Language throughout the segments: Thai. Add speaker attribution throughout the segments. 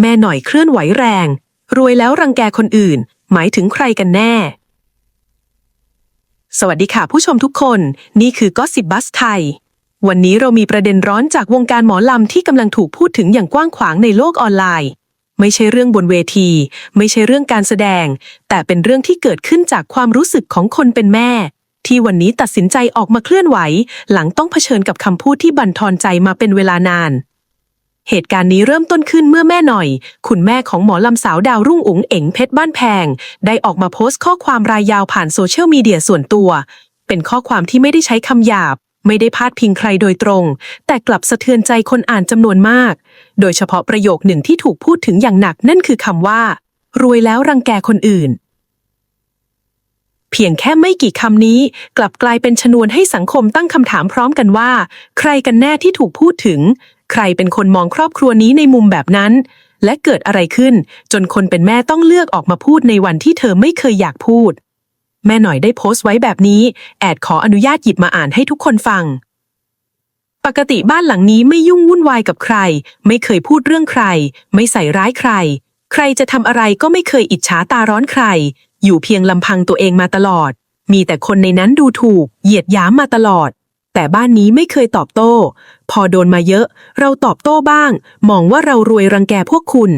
Speaker 1: แม่หน่อยเคลื่อนไหวแรง รวยแล้วรังแกคนอื่น หมายถึงใครกันแน่ สวัสดีค่ะผู้ชมทุกคน นี่คือก็สิบบัสไทย วันนี้เรามีประเด็นร้อนจากวงการหมอลำที่กำลังถูกพูดถึงอย่างกว้างขวางในโลกออนไลน์ ไม่ใช่เรื่องบนเวที ไม่ใช่เรื่องการแสดง แต่เป็นเรื่องที่เกิดขึ้นจากความรู้สึกของคนเป็นแม่ ที่วันนี้ตัดสินใจออกมาเคลื่อนไหว หลังต้องเผชิญกับคำพูดที่บั่นทอนใจมาเป็นเวลานาน เหตุการณ์นี้เริ่มต้นขึ้นเมื่อแม่หน่อย คุณแม่ของหมอลำสาวดาวรุ่งอุ๋งเอ๋งเพชรบ้านแพง ได้ออกมาโพสต์ข้อความรายยาวผ่านโซเชียลมีเดียส่วนตัว เป็นข้อความที่ไม่ได้ใช้คำหยาบ ไม่ได้พาดพิงใครโดยตรง แต่กลับสะเทือนใจคนอ่านจำนวนมาก โดยเฉพาะประโยคหนึ่งที่ถูกพูดถึงอย่างหนักนั่นคือคำว่า รวยแล้วรังแกคนอื่นเพียงแค่ไม่กี่คำนี้ กลับกลายเป็นชนวนให้สังคมตั้งคำถามพร้อมกันว่า ใครกันแน่ที่ถูกพูดถึง ใครเป็นคนมองครอบครัวนี้ในมุมแบบนั้น และเกิดอะไรขึ้น จนคนเป็นแม่ต้องเลือกออกมาพูดในวันที่เธอไม่เคยอยากพูด แม่หน่อยได้โพสต์ไว้แบบนี้ แอดขออนุญาตหยิบมาอ่านให้ทุกคนฟัง ปกติบ้านหลังนี้ไม่ยุ่งวุ่นวายกับใคร ไม่เคยพูดเรื่องใคร ไม่ใส่ร้ายใคร ใครจะทำอะไรก็ไม่เคยอิจฉาตาร้อนใคร อยู่เพียงลำพังตัวเองมาตลอด มีแต่คนในนั้นดูถูก เหยียดหยามมาตลอด แต่บ้านนี้ไม่เคยตอบโต้ พอโดนมาเยอะ เราตอบโต้บ้าง มองว่าเรารวยรังแกพวกคุณ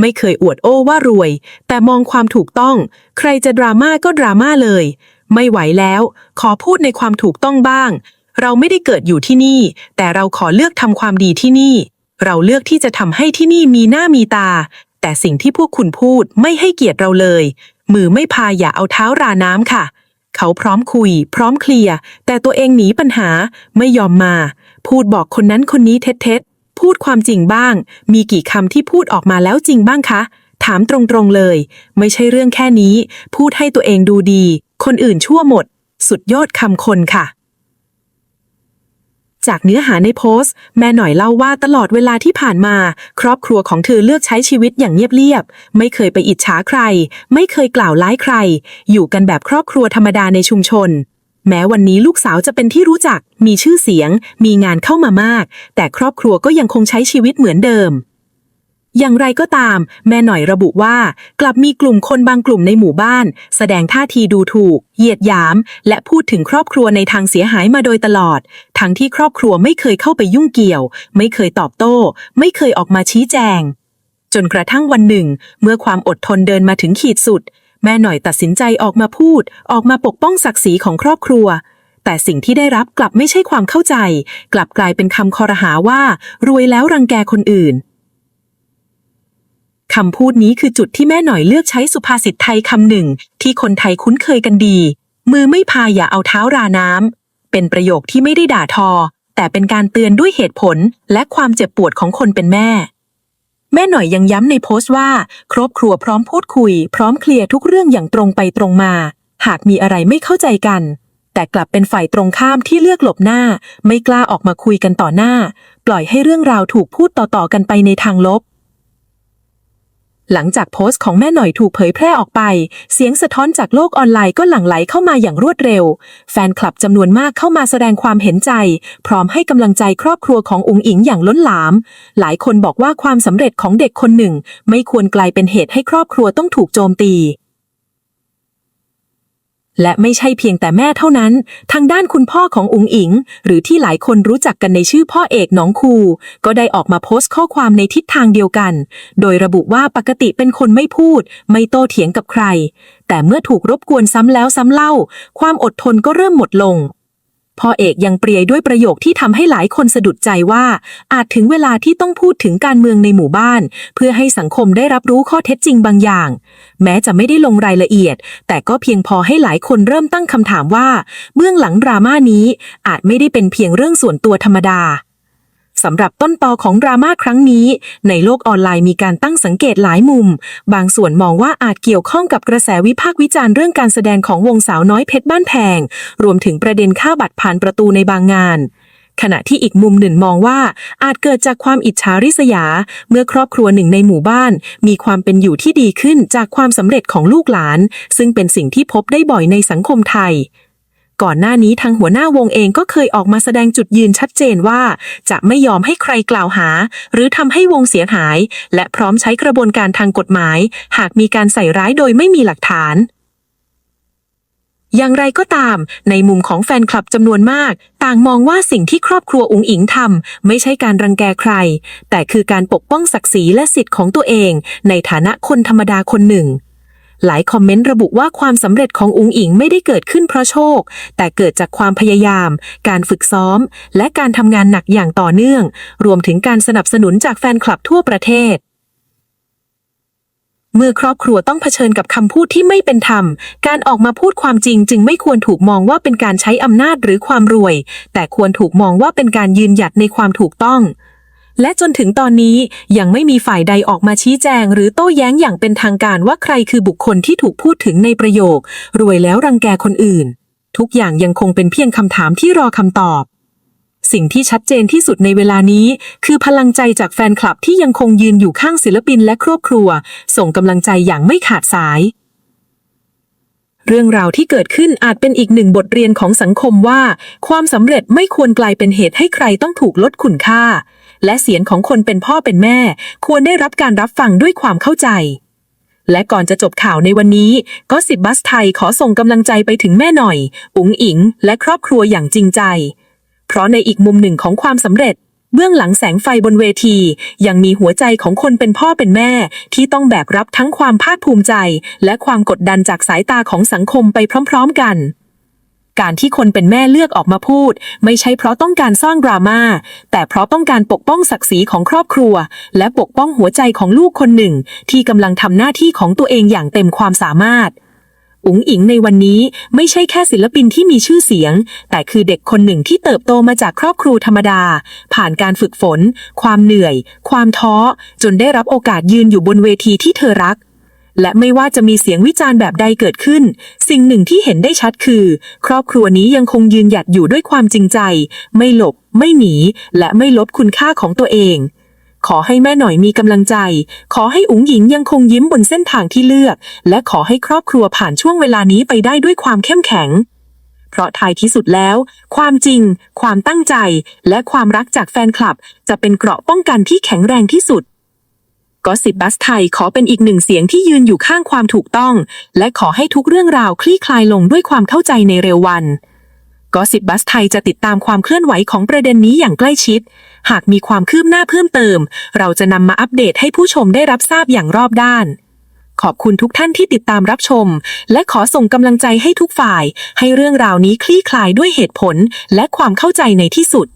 Speaker 1: ไม่เคยอวดโอ้ว่ารวย แต่มองความถูกต้อง ใครจะดราม่าก็ดราม่าเลย ไม่ไหวแล้ว ขอพูดในความถูกต้องบ้าง เราไม่ได้เกิดอยู่ที่นี่ แต่เราขอเลือกทำความดีที่นี่ เราเลือกที่จะทำให้ที่นี่มีหน้ามีตา แต่สิ่งที่พวกคุณพูดไม่ให้เกียรติเราเลย มือไม่พายอย่าเอาเท้าราน้ำค่ะ เขาพร้อมคุย พร้อมเคลียร์แต่ตัวเองหนีปัญหาไม่ยอมมา พูดบอกคนนั้นคนนี้เท็จๆพูดความจริงบ้าง มีกี่คำที่พูดออกมาแล้วจริงบ้างคะ ถามตรงๆเลย ไม่ใช่เรื่องแค่นี้ พูดให้ตัวเองดูดี คนอื่นชั่วหมด สุดยอดคำคนค่ะ จากเนื้อหาในโพสต์ แม่หน่อยเล่าว่าตลอดเวลาที่ผ่านมา ครอบครัวของเธอเลือกใช้ชีวิตอย่างเงียบๆ ไม่เคยไปอิจฉาใคร ไม่เคยกล่าวร้ายใคร อยู่กันแบบครอบครัวธรรมดาในชุมชน แม้วันนี้ลูกสาวจะเป็นที่รู้จัก มีชื่อเสียง มีงานเข้ามามาก แต่ครอบครัวก็ยังคงใช้ชีวิตเหมือนเดิม อย่างไรก็ตาม แม่หน่อยระบุว่า กลับมีกลุ่มคนบางกลุ่มในหมู่บ้าน แสดงท่าทีดูถูก เหยียดหยาม และพูดถึงครอบครัวในทางเสียหายมาโดยตลอด ทั้งที่ครอบครัวไม่เคยเข้าไปยุ่งเกี่ยว ไม่เคยตอบโต้ ไม่เคยออกมาชี้แจง จนกระทั่งวันหนึ่ง เมื่อความอดทนเดินมาถึงขีดสุด แม่หน่อยตัดสินใจออกมาพูด ออกมาปกป้องศักดิ์ศรีของครอบครัวแต่สิ่งที่ได้รับกลับไม่ใช่ความเข้าใจ กลับกลายเป็นคำคอรหาว่า รวยแล้วรังแกคนอื่น คำพูดนี้คือจุดที่แม่หน่อยเลือกใช้สุภาษิตไทยคำหนึ่ง ที่คนไทยคุ้นเคยกันดี มือไม่พายอย่าเอาเท้าราน้ำเป็นประโยคที่ไม่ได้ด่าทอ แต่เป็นการเตือนด้วยเหตุผลและความเจ็บปวดของคนเป็นแม่ แม่หน่อยยังย้ำในโพสต์ว่า ครอบครัวพร้อมพูดคุย พร้อมเคลียร์ทุกเรื่องอย่างตรงไปตรงมา หากมีอะไรไม่เข้าใจกัน แต่กลับเป็นฝ่ายตรงข้ามที่เลือกหลบหน้า ไม่กล้าออกมาคุยกันต่อหน้า ปล่อยให้เรื่องราวถูกพูดต่อๆกันไปในทางลบ หลังจากโพสต์ของแม่หน่อยถูกเผยแพร่ออกไป เสียงสะท้อนจากโลกออนไลน์ก็หลั่งไหลเข้ามาอย่างรวดเร็ว แฟนคลับจำนวนมากเข้ามาแสดงความเห็นใจ พร้อมให้กำลังใจครอบครัวขององค์อิงอย่างล้นหลาม หลายคนบอกว่าความสำเร็จของเด็กคนหนึ่ง ไม่ควรกลายเป็นเหตุให้ครอบครัวต้องถูกโจมตี และไม่ใช่เพียงแต่แม่เท่านั้น ทางด้านคุณพ่อของอุ๋งอิง หรือที่หลายคนรู้จักกันในชื่อพ่อเอกน้องคู ก็ได้ออกมาโพสต์ข้อความในทิศทางเดียวกัน โดยระบุว่าปกติเป็นคนไม่พูด ไม่โต้เถียงกับใคร แต่เมื่อถูกรบกวนซ้ำแล้วซ้ำเล่า ความอดทนก็เริ่มหมดลง พ่อเอกยังเปรียด้วยประโยคที่ทำให้หลายคนสะดุดใจว่า อาจถึงเวลาที่ต้องพูดถึงการเมืองในหมู่บ้าน เพื่อให้สังคมได้รับรู้ข้อเท็จจริงบางอย่าง แม้จะไม่ได้ลงรายละเอียด แต่ก็เพียงพอให้หลายคนเริ่มตั้งคำถามว่า เบื้องหลังดราม่านี้อาจไม่ได้เป็นเพียงเรื่องส่วนตัวธรรมดา สำหรับต้นตอของดราม่าครั้งนี้ ในโลกออนไลน์มีการตั้งสังเกตหลายมุม บางส่วนมองว่าอาจเกี่ยวข้องกับกระแสวิพากษ์วิจารณ์เรื่องการแสดงของวงสาวน้อยเพชรบ้านแพง รวมถึงประเด็นค่าบัตรผ่านประตูในบางงาน ขณะที่อีกมุมหนึ่งมองว่า อาจเกิดจากความอิจฉาริษยา เมื่อครอบครัวหนึ่งในหมู่บ้าน มีความเป็นอยู่ที่ดีขึ้นจากความสำเร็จของลูกหลาน ซึ่งเป็นสิ่งที่พบได้บ่อยในสังคมไทย ก่อนหน้านี้ทางหัวหน้าวงเองก็เคยออกมาแสดงจุดยืนชัดเจนว่า จะไม่ยอมให้ใครกล่าวหา หรือทำให้วงเสียหาย และพร้อมใช้กระบวนการทางกฎหมาย หากมีการใส่ร้ายโดยไม่มีหลักฐานอย่างไรก็ตาม ในมุมของแฟนคลับจำนวนมาก ต่างมองว่าสิ่งที่ครอบครัวอุ๋งอิงทำไม่ใช่การรังแกใคร แต่คือการปกป้องศักดิ์ศรีและสิทธิ์ของตัวเอง ในฐานะคนธรรมดาคนหนึ่ง หลายคอมเมนต์ระบุว่าความสำเร็จของอุ๋งอิงไม่ได้เกิดขึ้นเพราะโชค แต่เกิดจากความพยายาม การฝึกซ้อม และการทำงานหนักอย่างต่อเนื่อง รวมถึงการสนับสนุนจากแฟนคลับทั่วประเทศ เมื่อครอบครัวต้องเผชิญกับคำพูดที่ไม่เป็นธรรม การออกมาพูดความจริงจึงไม่ควรถูกมองว่าเป็นการใช้อำนาจหรือความรวย แต่ควรถูกมองว่าเป็นการยืนหยัดในความถูกต้อง และจนถึงตอนนี้ยังไม่มีฝ่ายใดออกมาชี้แจง หรือโต้แย้งอย่างเป็นทางการว่าใครคือบุคคลที่ถูกพูดถึงในประโยค รวยแล้วรังแกคนอื่น ทุกอย่างยังคงเป็นเพียงคำถามที่รอคำตอบ สิ่งที่ชัดเจนที่สุดในเวลานี้ คือพลังใจจากแฟนคลับที่ยังคงยืนอยู่ข้างศิลปินและครอบครัว ส่งกำลังใจอย่างไม่ขาดสายเรื่องราวที่เกิดขึ้นอาจเป็นอีกหนึ่งบทเรียนของสังคมว่า ความสำเร็จไม่ควรกลายเป็นเหตุให้ใครต้องถูกลดคุณค่า และเสียงของคนเป็นพ่อเป็นแม่ ควรได้รับการรับฟังด้วยความเข้าใจ และก่อนจะจบข่าวในวันนี้ ก็สิบบัสไทยขอส่งกำลังใจไปถึงแม่หน่อย อุ๋งอิง และครอบครัวอย่างจริงใจ เพราะในอีกมุมหนึ่งของความสำเร็จ เบื้องหลังแสงไฟบนเวที ยังมีหัวใจของคนเป็นพ่อเป็นแม่ ที่ต้องแบกรับทั้งความภาคภูมิใจ และความกดดันจากสายตาของสังคมไปพร้อม ๆ กัน การที่คนเป็นแม่เลือกออกมาพูด ไม่ใช่เพราะต้องการสร้างดราม่าแต่เพราะต้องการปกป้องศักดิ์ศรีของครอบครัว และปกป้องหัวใจของลูกคนหนึ่ง ที่กำลังทำหน้าที่ของตัวเองอย่างเต็มความสามารถอุ๋งอิงในวันนี้ไม่ใช่แค่ศิลปินที่มีชื่อเสียง แต่คือเด็กคนหนึ่งที่เติบโตมาจากครอบครัวธรรมดา ผ่านการฝึกฝน ความเหนื่อย ความท้อ จนได้รับโอกาสยืนอยู่บนเวทีที่เธอรัก และไม่ว่าจะมีเสียงวิจารณ์แบบใดเกิดขึ้น สิ่งหนึ่งที่เห็นได้ชัดคือ ครอบครัวนี้ยังคงยืนหยัดอยู่ด้วยความจริงใจ ไม่หลบ ไม่หนี และไม่ลดคุณค่าของตัวเอง ขอให้แม่หน่อยมีกำลังใจ ขอให้อุ๋งหญิงยังคงยิ้มบนเส้นทางที่เลือก และขอให้ครอบครัวผ่านช่วงเวลานี้ไปได้ด้วยความเข้มแข็ง เพราะท้ายที่สุดแล้ว ความจริง ความตั้งใจ และความรักจากแฟนคลับ จะเป็นเกราะป้องกันที่แข็งแรงที่สุด ก็สิบบัสไทยขอเป็นอีกหนึ่งเสียงที่ยืนอยู่ข้างความถูกต้อง และขอให้ทุกเรื่องราวคลี่คลายลงด้วยความเข้าใจในเร็ววันก็สิบบัสไทยจะติดตามความเคลื่อนไหวของประเด็นนี้อย่างใกล้ชิด หากมีความคืบหน้าเพิ่มเติม เราจะนำมาอัปเดตให้ผู้ชมได้รับทราบอย่างรอบด้าน ขอบคุณทุกท่านที่ติดตามรับชม และขอส่งกำลังใจให้ทุกฝ่าย ให้เรื่องราวนี้คลี่คลายด้วยเหตุผล และความเข้าใจในที่สุด